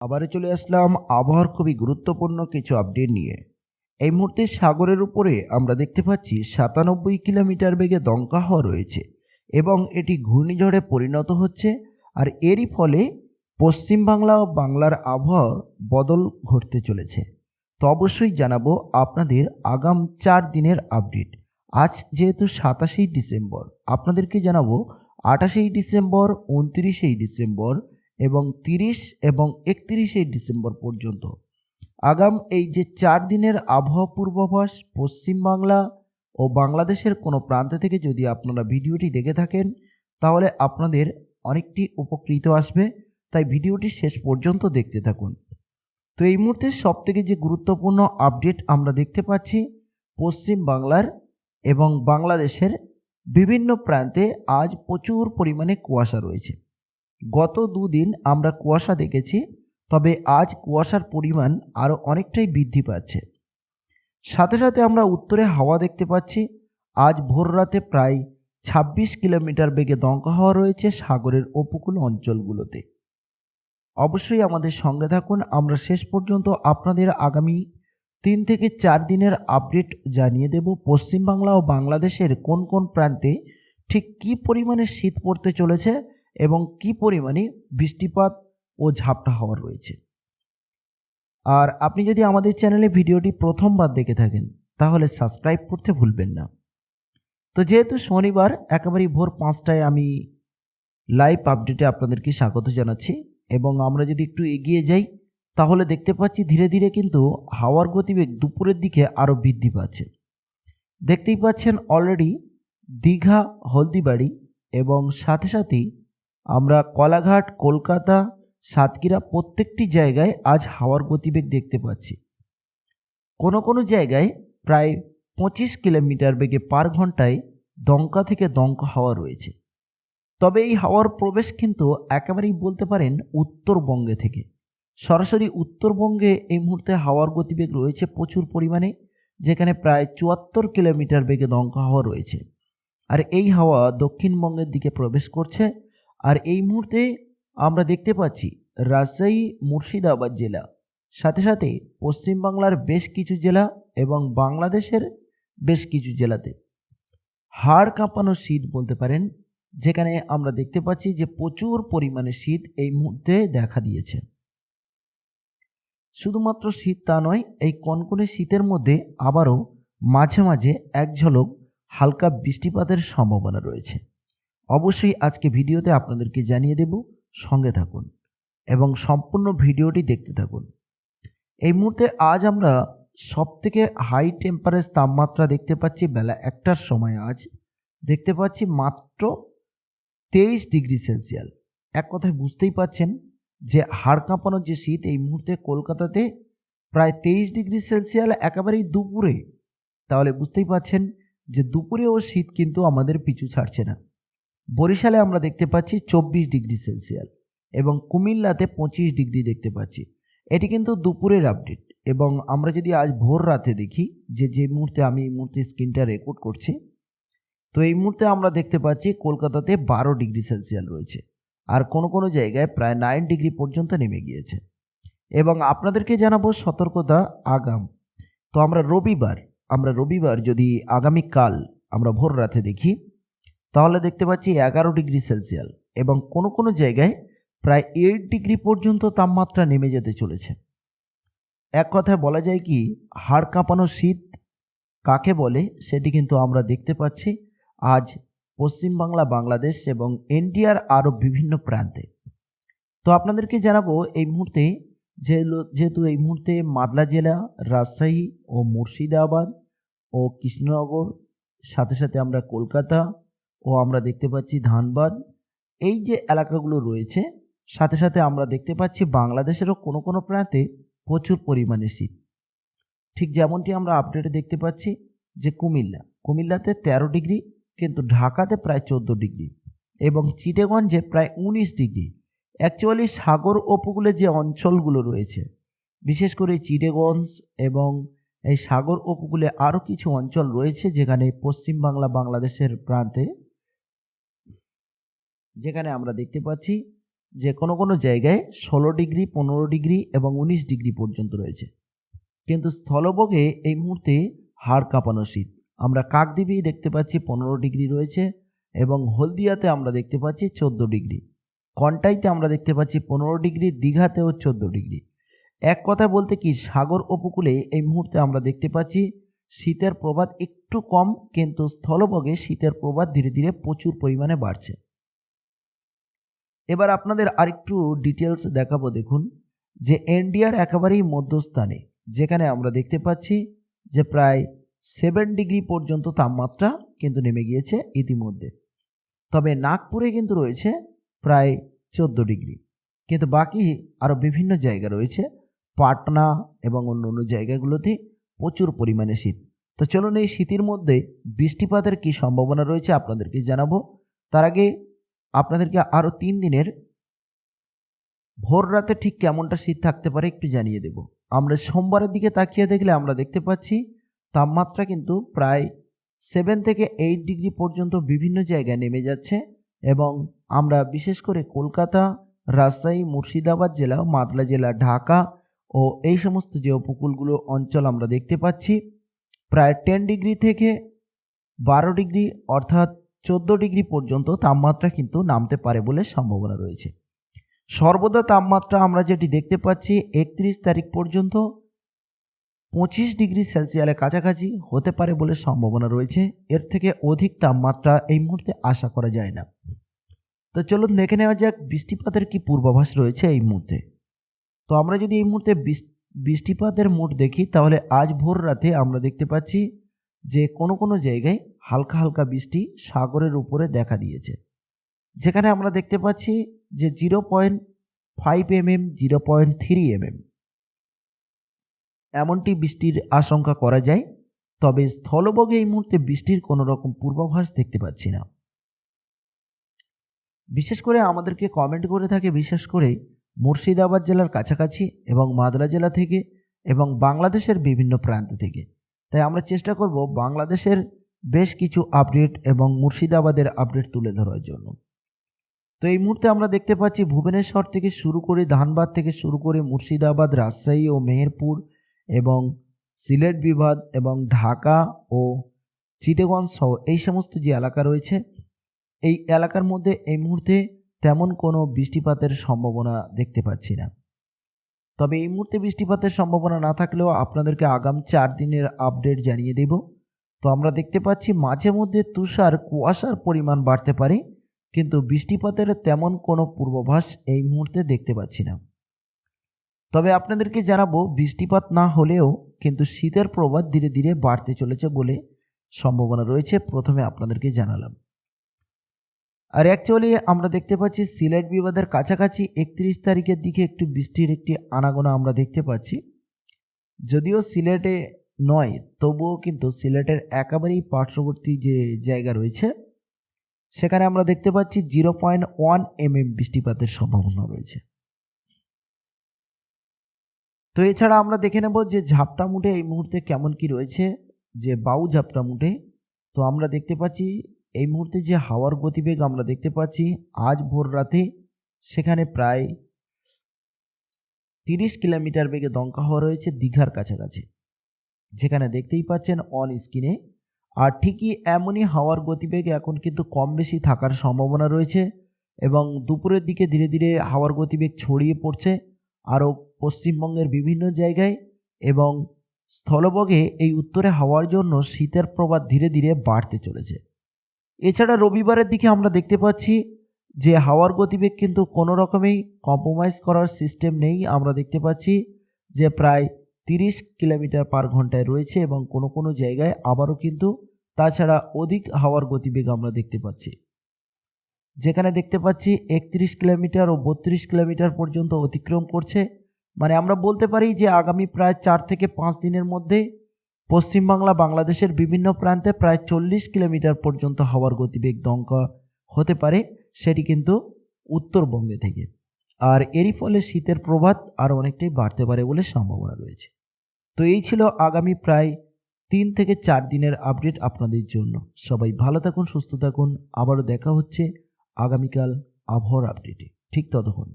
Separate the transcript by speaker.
Speaker 1: আবারও চলে আসলাম আবহাওয়ার খুবই গুরুত্বপূর্ণ কিছু আপডেট নিয়ে। এই মুহূর্তে সাগরের উপরে আমরা দেখতে পাচ্ছি সাতানব্বই কিলোমিটার বেগে দমকা হওয়া রয়েছে এবং এটি ঘূর্ণিঝড়ে পরিণত হচ্ছে আর এরই ফলে পশ্চিম বাংলা ও বাংলার আবহাওয়ার বদল ঘটতে চলেছে। তো অবশ্যই জানাব আপনাদের আগাম চার দিনের আপডেট আজ যেহেতু সাতাশেই ডিসেম্বর, আপনাদেরকে জানাব আঠাশেই ডিসেম্বর, উনত্রিশেই ডিসেম্বর এবং তিরিশ এবং একত্রিশে ডিসেম্বর পর্যন্ত। আগাম এই যে চার দিনের আবহাওয়া পূর্বাভাস পশ্চিমবাংলা ও বাংলাদেশের কোনো প্রান্ত থেকে যদি আপনারা ভিডিওটি দেখে থাকেন, তাহলে আপনাদের অনেকটি উপকৃত আসবে। তাই ভিডিওটি শেষ পর্যন্ত দেখতে থাকুন। তো এই মুহূর্তে সবথেকে যে গুরুত্বপূর্ণ আপডেট আমরা দেখতে পাচ্ছি, পশ্চিম বাংলার এবং বাংলাদেশের বিভিন্ন প্রান্তে আজ প্রচুর পরিমাণে কুয়াশা রয়েছে। গত দুদিন আমরা কুয়াশা দেখেছি, তবে আজ কুয়াশার পরিমাণ আরও অনেকটাই বৃদ্ধি পাচ্ছে। সাথে সাথে আমরা উত্তরে হাওয়া দেখতে পাচ্ছি, আজ ভোর রাতে প্রায় ছাব্বিশ কিলোমিটার বেগে দমকা হওয়া রয়েছে সাগরের উপকূল অঞ্চলগুলোতে। অবশ্যই আমাদের সঙ্গে থাকুন, আমরা শেষ পর্যন্ত আপনাদের আগামী তিন থেকে চার দিনের আপডেট জানিয়ে দেব, পশ্চিমবাংলা ও বাংলাদেশের কোন কোন প্রান্তে ঠিক কী পরিমাণে শীত পড়তে চলেছে এবং কি পরিমাণে বৃষ্টিপাত ও ঝাপটা হওয়ার রয়েছে। আর আপনি যদি আমাদের চ্যানেলে ভিডিওটি প্রথমবার দেখে থাকেন, তাহলে সাবস্ক্রাইব করতে ভুলবেন না। তো যেহেতু শনিবার, একেবারেই ভোর পাঁচটায় আমি লাইভ আপডেটে আপনাদেরকে স্বাগত জানাচ্ছি এবং আমরা যদি একটু এগিয়ে যাই, তাহলে দেখতে পাচ্ছি ধীরে ধীরে কিন্তু হাওয়ার গতিবেগ দুপুরের দিকে আরও বৃদ্ধি পাচ্ছে। দেখতেই পাচ্ছেন অলরেডি দীঘা, হলদিবাড়ি এবং সাথে সাথেই আমরা কলাঘাট, কলকাতা, সাতক্ষীরা প্রত্যেকটি জায়গায় আজ হাওয়ার গতিবেগ দেখতে পাচ্ছি। কোনো কোনো জায়গায় প্রায় পঁচিশ কিলোমিটার বেগে পার ঘন্টায় দমকা থেকে দমকা হাওয়া রয়েছে। তবে এই হাওয়ার প্রবেশ কিন্তু একেবারেই বলতে পারেন উত্তরবঙ্গে থেকে। সরাসরি উত্তরবঙ্গে এই মুহূর্তে হাওয়ার গতিবেগ রয়েছে প্রচুর পরিমাণে, যেখানে প্রায় চুয়াত্তর কিলোমিটার বেগে দমকা হাওয়া রয়েছে। আর এই হাওয়া দক্ষিণবঙ্গের দিকে প্রবেশ করছে আর এই মুহূর্তে আমরা দেখতে পাচ্ছি রাজশাহী মুর্শিদাবাদ জেলা, সাথে সাথে পশ্চিমবাংলার বেশ কিছু জেলা এবং বাংলাদেশের বেশ কিছু জেলাতে। হাড় কাঁপানো শীত বলতে পারেন, যেখানে আমরা দেখতে পাচ্ছি যে প্রচুর পরিমাণে শীত এই মুহূর্তে দেখা দিয়েছে। শুধুমাত্র শীত তা নয়, এই কনকনে শীতের মধ্যে আবারও মাঝে মাঝে এক ঝলক হালকা বৃষ্টিপাতের সম্ভাবনা রয়েছে। অবশ্যই আজকে ভিডিওতে আপনাদেরকে জানিয়ে দেব, সঙ্গে থাকুন এবং সম্পূর্ণ ভিডিওটি দেখতে থাকুন। এই মুহূর্তে আজ আমরা সব থেকে হাই টেম্পারেজ তাপমাত্রা দেখতে পাচ্ছি বেলা একটার সময় আজ। দেখতে পাচ্ছি মাত্র তেইশ ডিগ্রি সেলসিয়াল এক কথায় বুঝতেই পাচ্ছেন যে হাড় কাঁপানোর যে শীত এই মুহূর্তে কলকাতাতে প্রায় তেইশ ডিগ্রি সেলসিয়াল একেবারেই দুপুরে। তাহলে বুঝতেই পাচ্ছেন যে দুপুরেও শীত কিন্তু আমাদের পিছু ছাড়ছে না। বরিশালে আমরা দেখতে পাচ্ছি চব্বিশ ডিগ্রি সেলসিয়াল এবং কুমিল্লাতে পঁচিশ ডিগ্রি দেখতে পাচ্ছি। এটি কিন্তু দুপুরের আপডেট এবং আমরা যদি আজ ভোর রাতে দেখি যে যে মুহূর্তে আমি এই মুহূর্তে স্ক্রিনটা রেকর্ড করছি, তো এই মুহূর্তে আমরা দেখতে পাচ্ছি কলকাতাতে বারো ডিগ্রি সেলসিয়াল রয়েছে আর কোনো কোনো জায়গায় প্রায় নাইন ডিগ্রি পর্যন্ত নেমে গিয়েছে। এবং আপনাদেরকে জানাব সতর্কতা আগাম। তো আমরা রবিবার আমরা রবিবার যদি আগামীকাল আমরা ভোর রাতে দেখি তাহলে দেখতে পাচ্ছি এগারো ডিগ্রি সেলসিয়াল এবং কোনো কোনো জায়গায় প্রায় এইট ডিগ্রি পর্যন্ত তাপমাত্রা নেমে যেতে চলেছে। এক কথায় বলা যায় কি, হাড় কাঁপানো শীত কাকে বলে সেটি কিন্তু আমরা দেখতে পাচ্ছি আজ পশ্চিমবাংলা বাংলাদেশ এবং ইন্ডিয়ার আরও বিভিন্ন প্রান্তে। তো আপনাদেরকে জানাব এই মুহূর্তে যেহেতু এই মুহূর্তে মাদলা জেলা, রাজশাহী ও মুর্শিদাবাদ ও কৃষ্ণনগর, সাথে সাথে আমরা কলকাতা ও আমরা দেখতে পাচ্ছি ধানবাদ। এই যে এলাকাগুলো রয়েছে, সাথে সাথে আমরা দেখতে পাচ্ছি বাংলাদেশেরও কোনো কোনো প্রান্তে প্রচুর পরিমাণে শীত। ঠিক যেমনটি আমরা আপডেটে দেখতে পাচ্ছি যে কুমিল্লা, কুমিল্লাতে তেরো ডিগ্রি, কিন্তু ঢাকাতে প্রায় চোদ্দ ডিগ্রি এবং চিটেগঞ্জে প্রায় উনিশ ডিগ্রি। অ্যাকচুয়ালি সাগর উপকূলে যে অঞ্চলগুলো রয়েছে, বিশেষ করে চিটেগঞ্জ এবং এই সাগর উপকূলে আরও কিছু অঞ্চল রয়েছে যেখানে পশ্চিমবাংলা বাংলাদেশের প্রান্তে যেখানে আমরা দেখতে পাচ্ছি যে কোনো কোনো জায়গায় ষোলো ডিগ্রি, পনেরো ডিগ্রি এবং উনিশ ডিগ্রি পর্যন্ত রয়েছে। কিন্তু স্থলবগে এই মুহূর্তে হাড় কাঁপানো শীত। আমরা কাকদ্বীপে দেখতে পাচ্ছি পনেরো ডিগ্রি রয়েছে এবং হলদিয়াতে আমরা দেখতে পাচ্ছি চোদ্দ ডিগ্রি। কন্টাইতে আমরা দেখতে পাচ্ছি পনেরো ডিগ্রি, দীঘাতেও চোদ্দ ডিগ্রি। এক কথা বলতে কি, সাগর উপকূলে এই মুহূর্তে আমরা দেখতে পাচ্ছি শীতের প্রবাদ একটু কম, কিন্তু স্থলবগে শীতের প্রবাদ ধীরে ধীরে প্রচুর পরিমাণে বাড়ছে। এবার আপনাদের আরেকটু ডিটেলস দেখাবো, দেখুন। যে এনডিআর একেবারেই মধ্যস্থানে, যেখানে আমরা দেখতে পাচ্ছি যে প্রায় সেভেন ডিগ্রি পর্যন্ত তাপমাত্রা কিন্তু নেমে গিয়েছে ইতিমধ্যে। তবে নাগপুরে কিন্তু রয়েছে প্রায় চোদ্দ ডিগ্রি কিন্তু বাকি আরও বিভিন্ন জায়গা রয়েছে, পাটনা এবং অন্য অন্য জায়গাগুলোতে প্রচুর পরিমাণে শীত। তো চলুন এই শীতের মধ্যে বৃষ্টিপাতের কি সম্ভাবনা রয়েছে আপনাদেরকে জানাব। তার আগে আপনাদেরকে আরও তিন দিনের ভোর রাতে ঠিক কেমনটা শীত থাকতে পারে একটু জানিয়ে দেব। আমরা সোমবারের দিকে তাকিয়ে দেখলে আমরা দেখতে পাচ্ছি, তাপমাত্রা কিন্তু প্রায় সেভেন থেকে এইট ডিগ্রি পর্যন্ত বিভিন্ন জায়গায় নেমে যাচ্ছে এবং আমরা বিশেষ করে কলকাতা, রাজশাহী, মুর্শিদাবাদ জেলা, মাদলা জেলা, ঢাকা ও এই সমস্ত যে উপকূলগুলো অঞ্চল আমরা দেখতে পাচ্ছি, প্রায় টেন ডিগ্রি থেকে বারো ডিগ্রি অর্থাৎ চোদ্দ ডিগ্রি পর্যন্ত তাপমাত্রা কিন্তু নামতে পারে বলে সম্ভাবনা রয়েছে। সর্বদা তাপমাত্রা আমরা যেটি দেখতে পাচ্ছি, একত্রিশ তারিখ পর্যন্ত পঁচিশ ডিগ্রি সেলসিয়ালের কাছাকাছি হতে পারে বলে সম্ভাবনা রয়েছে। এর থেকে অধিক তাপমাত্রা এই মুহূর্তে আশা করা যায় না। তো চলুন দেখে নেওয়া যাক বৃষ্টিপাতের কি পূর্বাভাস রয়েছে এই মুহূর্তে। তো আমরা যদি এই মুহূর্তে বৃষ্টিপাতের মুড দেখি, তাহলে আজ ভোর রাতে আমরা দেখতে পাচ্ছি যে কোনো কোনো জায়গায় হালকা হালকা বৃষ্টি সাগরের উপরে দেখা দিয়েছে। যেখানে আমরা দেখতে পাচ্ছি যে zero point five M M zero point three M M এমনটি বৃষ্টির আশঙ্কা করা যায়, তবে স্থলবগে এই মুহূর্তে বৃষ্টির কোনো রকম পূর্বাভাস দেখতে পাচ্ছি না। বিশেষ করে আমাদেরকে কমেন্ট করে থাকে, বিশেষ করে মুর্শিদাবাদ জেলার কাছাকাছি এবং মাদলা জেলা থেকে এবং বাংলাদেশের বিভিন্ন প্রান্ত থেকে। তাই আমরা চেষ্টা করব বাংলাদেশের বেশ কিছু আপডেট এবং মুর্শিদাবাদের আপডেট তুলে ধরার জন্য। তো এই মুহূর্তে আমরা দেখতে পাচ্ছি ভুবনেশ্বর থেকে শুরু করে ধানবাদ থেকে শুরু করে মুর্শিদাবাদ, রাজশাহী ও মেহেরপুর এবং সিলেট বিভাগ এবং ঢাকা ও চিটেগঞ্জ সহ এই সমস্ত যে এলাকা রয়েছে, এই এলাকার মধ্যে এই মুহূর্তে তেমন কোনো বৃষ্টিপাতের সম্ভাবনা দেখতে পাচ্ছি না। তবে এই মুহূর্তে বৃষ্টিপাতের সম্ভাবনা না থাকলেও আপনাদেরকে আগাম চার দিনের আপডেট জানিয়ে দেব। তো আমরা দেখতে পাচ্ছি মাঝে মধ্যে তুষার, কুয়াশার পরিমাণ বাড়তে পারে, কিন্তু বৃষ্টিপাতের তেমন কোনো পূর্বাভাস এই মুহূর্তে দেখতে পাচ্ছি না। তবে আপনাদেরকে জানাব, বৃষ্টিপাত না হলেও কিন্তু শীতের প্রভাব ধীরে ধীরে বাড়তে চলেছে বলে সম্ভাবনা রয়েছে। প্রথমে আপনাদেরকে জানালাম। আর অ্যাকচুয়ালি আমরা দেখতে পাচ্ছি সিলেট বিবাদের কাছাকাছি একত্রিশ তারিখের দিকে একটু বৃষ্টির একটি আনাগোনা আমরা দেখতে পাচ্ছি। যদিও সিলেটে নয়, তবুও কিন্তু সিলেটের একেবারেই পার্শ্ববর্তী যে জায়গা রয়েছে, সেখানে আমরা দেখতে পাচ্ছি zero point one M M বৃষ্টিপাতের সম্ভাবনা রয়েছে। তো এছাড়া আমরা দেখে নেব যে ঝাপটা মুঠে এই মুহূর্তে কেমন কি রয়েছে, যে বাউ ঝাপটা মুঠে। তো আমরা দেখতে পাচ্ছি এই মুহূর্তে যে হাওয়ার গতিবেগ আমরা দেখতে পাচ্ছি, আজ ভোর রাতে সেখানে প্রায় তিরিশ কিলোমিটার বেগে দমকা হওয়া রয়েছে দীঘার কাছাকাছি। যেখানে দেখতেই পাচ্ছেন অন স্ক্রিনে আর ঠিকই এমনই হাওয়ার গতিবেগ এখন কিন্তু কম বেশি থাকার সম্ভাবনা রয়েছে এবং দুপুরের দিকে ধীরে ধীরে হাওয়ার গতিবেগ ছড়িয়ে পড়ছে আরও পশ্চিমবঙ্গের বিভিন্ন জায়গায় এবং স্থলবগে এই উত্তরে হাওয়ার জন্য শীতের প্রভাব ধীরে ধীরে বাড়তে চলেছে। এছাড়া রবিবারের দিকে আমরা দেখতে পাচ্ছি যে হাওয়ার গতিবেগ কিন্তু কোনো রকমেই কম্প্রোমাইজ করার সিস্টেম নেই। আমরা দেখতে পাচ্ছি যে প্রায় তিরিশ কিলোমিটার পার ঘন্টায় রয়েছে এবং কোনো কোনো জায়গায় আবারও কিন্তু তাছাড়া অধিক হাওয়ার গতিবেগ আমরা দেখতে পাচ্ছি। যেখানে দেখতে পাচ্ছি একত্রিশ কিলোমিটার ও বত্রিশ কিলোমিটার পর্যন্ত অতিক্রম করছে। মানে আমরা বলতে পারি যে আগামী প্রায় চার থেকে পাঁচ দিনের মধ্যে পশ্চিমবাংলা বাংলাদেশের বিভিন্ন প্রান্তে প্রায় চল্লিশ কিলোমিটার পর্যন্ত হওয়ার গতিবেগ দমকা হতে পারে, সেটি কিন্তু উত্তরবঙ্গে থেকে। আর এরই ফলে শীতের প্রভাব আরও অনেকটাই বাড়তে পারে বলে সম্ভাবনা রয়েছে। তো এই ছিল আগামী প্রায় তিন থেকে চার দিনের আপডেট আপনাদের জন্য। সবাই ভালো থাকুন, সুস্থ থাকুন। আবারও দেখা হচ্ছে আগামীকাল আবহাওয়ার আপডেটে। ঠিক ততক্ষণ।